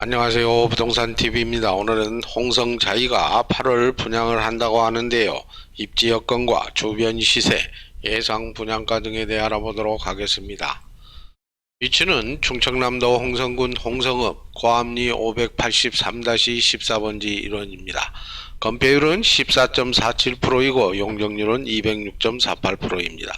안녕하세요. 부동산 TV입니다. 오늘은 홍성 자이가 8월 분양을 한다고 하는데요. 입지 여건과 주변 시세, 예상 분양가 등에 대해 알아보도록 하겠습니다. 위치는 충청남도 홍성군 홍성읍 고암리 583-14번지 일원입니다. 건폐율은 14.47%이고 용적률은 206.48%입니다.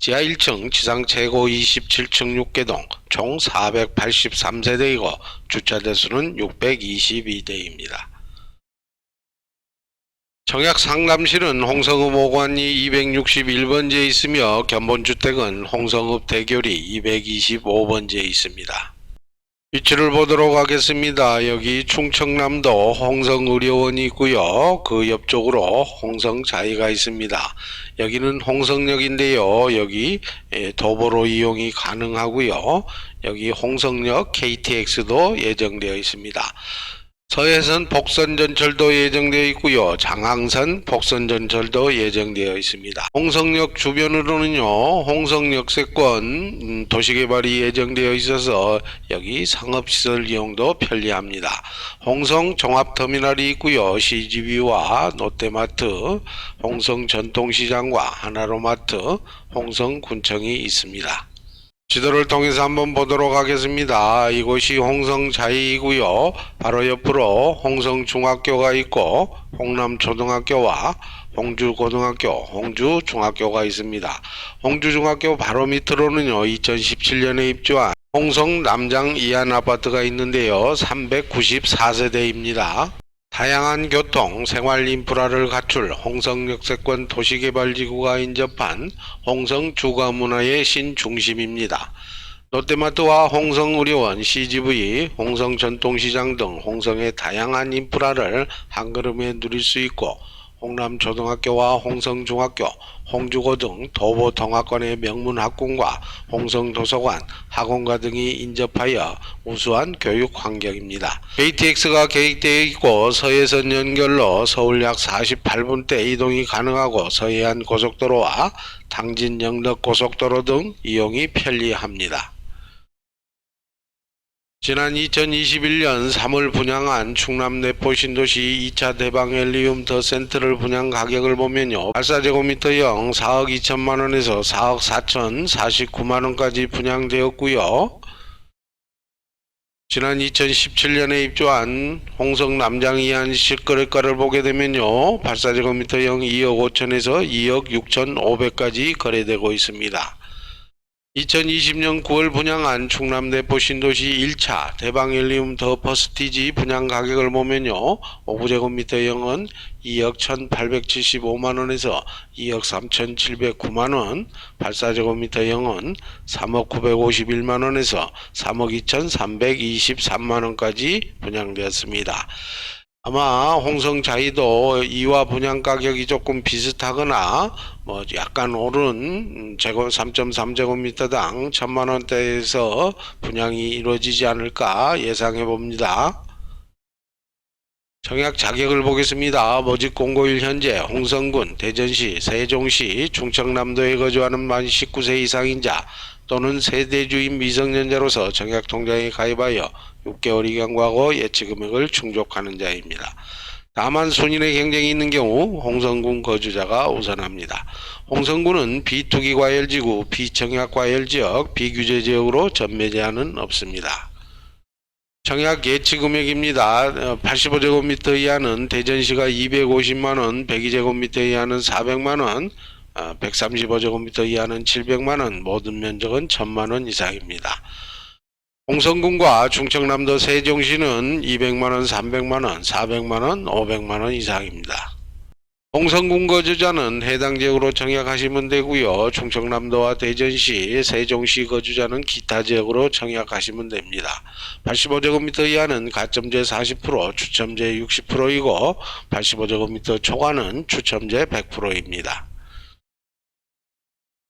지하 1층, 지상 최고 27층 6개동, 총 483세대이고 주차 대수는 622대입니다. 청약 상담실은 홍성읍 오관리 261번지에 있으며 견본주택은 홍성읍 대교리 225번지에 있습니다. 위치를 보도록 하겠습니다. 여기 충청남도 홍성의료원이 있고요. 그 옆쪽으로 홍성자이가 있습니다. 여기는 홍성역인데요. 여기 예, 도보로 이용이 가능하고요. 여기 홍성역 KTX도 예정되어 있습니다. 서해선 복선전철도 예정되어 있고요. 장항선 복선전철도 예정되어 있습니다. 홍성역 주변으로는요. 홍성역 세권 음, 도시개발이 예정되어 있어서 여기 상업시설 이용도 편리합니다. 홍성 종합터미널이 있고요. CGV와 롯데마트, 홍성 전통시장과 하나로마트, 홍성군청이 있습니다. 지도를 통해서 한번 보도록 하겠습니다. 이곳이 홍성자이이고요. 바로 옆으로 홍성중학교가 있고 홍남초등학교와 홍주고등학교, 홍주중학교가 있습니다. 홍주중학교 바로 밑으로는요. 2017년에 입주한 홍성 남장 이안 아파트가 있는데요. 394세대입니다. 다양한 교통, 생활 인프라를 갖출 홍성역세권 도시개발지구가 인접한 홍성 주거문화의 신중심입니다. 롯데마트와 홍성의료원, CGV, 홍성전통시장 등 홍성의 다양한 인프라를 한 걸음에 누릴 수 있고 홍남초등학교와 홍성중학교, 홍주고 등 도보통합관의 명문 학군과 홍성도서관, 학원가 등이 인접하여 우수한 교육 환경입니다. KTX가 계획되어 있고 서해선 연결로 서울 약 48분대 이동이 가능하고 서해안 고속도로와 당진 영덕 고속도로 등 이용이 편리합니다. 지난 2021년 3월 분양한 충남 내포 신도시 2차 대방 헬리움 더 센터를 분양 가격을 보면요. 8사제곱미터형 4억 2천만 원에서 4억 4천 49만 원까지 분양되었고요. 지난 2017년에 입주한 홍성 남장 이안 실거래가를 보게 되면요. 8사제곱미터형 2억 5천에서 2억 6천 5백까지 거래되고 있습니다. 2020년 9월 분양한 충남 내포 신도시 1차 대방엘리움 더 퍼스티지 분양 가격을 보면요. 5제곱미터형은 2억 1,875만원에서 2억 3,709만원, 8사제곱미터형은 3억 951만원에서 3억 2,323만원까지 분양되었습니다. 아마 홍성자이도 이와 분양 가격이 조금 비슷하거나 뭐 약간 오른 음, 제곱 3.3제곱미터당 천만 원대에서 분양이 이루어지지 않을까 예상해 봅니다. 청약 자격을 보겠습니다. 모집 공고일 현재 홍성군, 대전시, 세종시, 충청남도에 거주하는 만 19세 이상인 자 또는 세대주인 미성년자로서 청약 통장에 가입하여 6개월 이경과고 예치 금액을 충족하는 자입니다. 다만 순인의 경쟁이 있는 경우 홍성군 거주자가 우선합니다. 홍성군은 비투기 과열지구, 비청약 과열지역, 비규제 지역으로 전매 제한은 없습니다. 청약 예치 금액입니다. 85제곱미터 이하는 대전시가 250만원, 102제곱미터 이하는 400만원, 135제곱미터 이하는 700만원, 모든 면적은 1000만원 이상입니다. 홍성군과 충청남도 세종시는 200만원, 300만원, 400만원, 500만원 이상입니다. 홍성군 거주자는 해당 지역으로 청약하시면 되고요. 충청남도와 대전시, 세종시 거주자는 기타 지역으로 청약하시면 됩니다. 85제곱미터 이하는 가점제 40%, 추첨제 60%이고 85제곱미터 초과는 추첨제 100%입니다.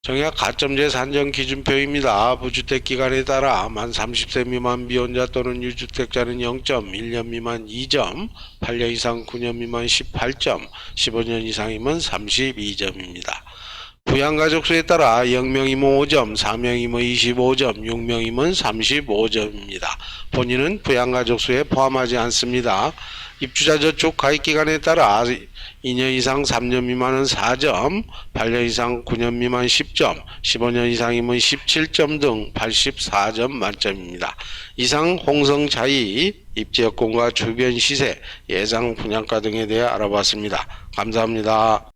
청약 가점제 산정 기준표입니다. 부주택 기간에 따라 만 30세 미만 미혼자 또는 유주택자는 0점, 1년 미만 2점, 8년 이상 9년 미만 18점, 15년 이상이면 32점입니다. 부양가족 수에 따라 0명이면 5점, 4명이면 25점, 6명이면 35점입니다. 본인은 부양가족 수에 포함하지 않습니다. 입주자 저축 가입 기간에 따라 2년 이상 3년 미만은 4점, 8년 이상 9년 미만 10점, 15년 이상이면 17점 등 84점 만점입니다. 이상 홍성 자이 입지 여건과 주변 시세, 예상 분양가 등에 대해 알아봤습니다. 감사합니다.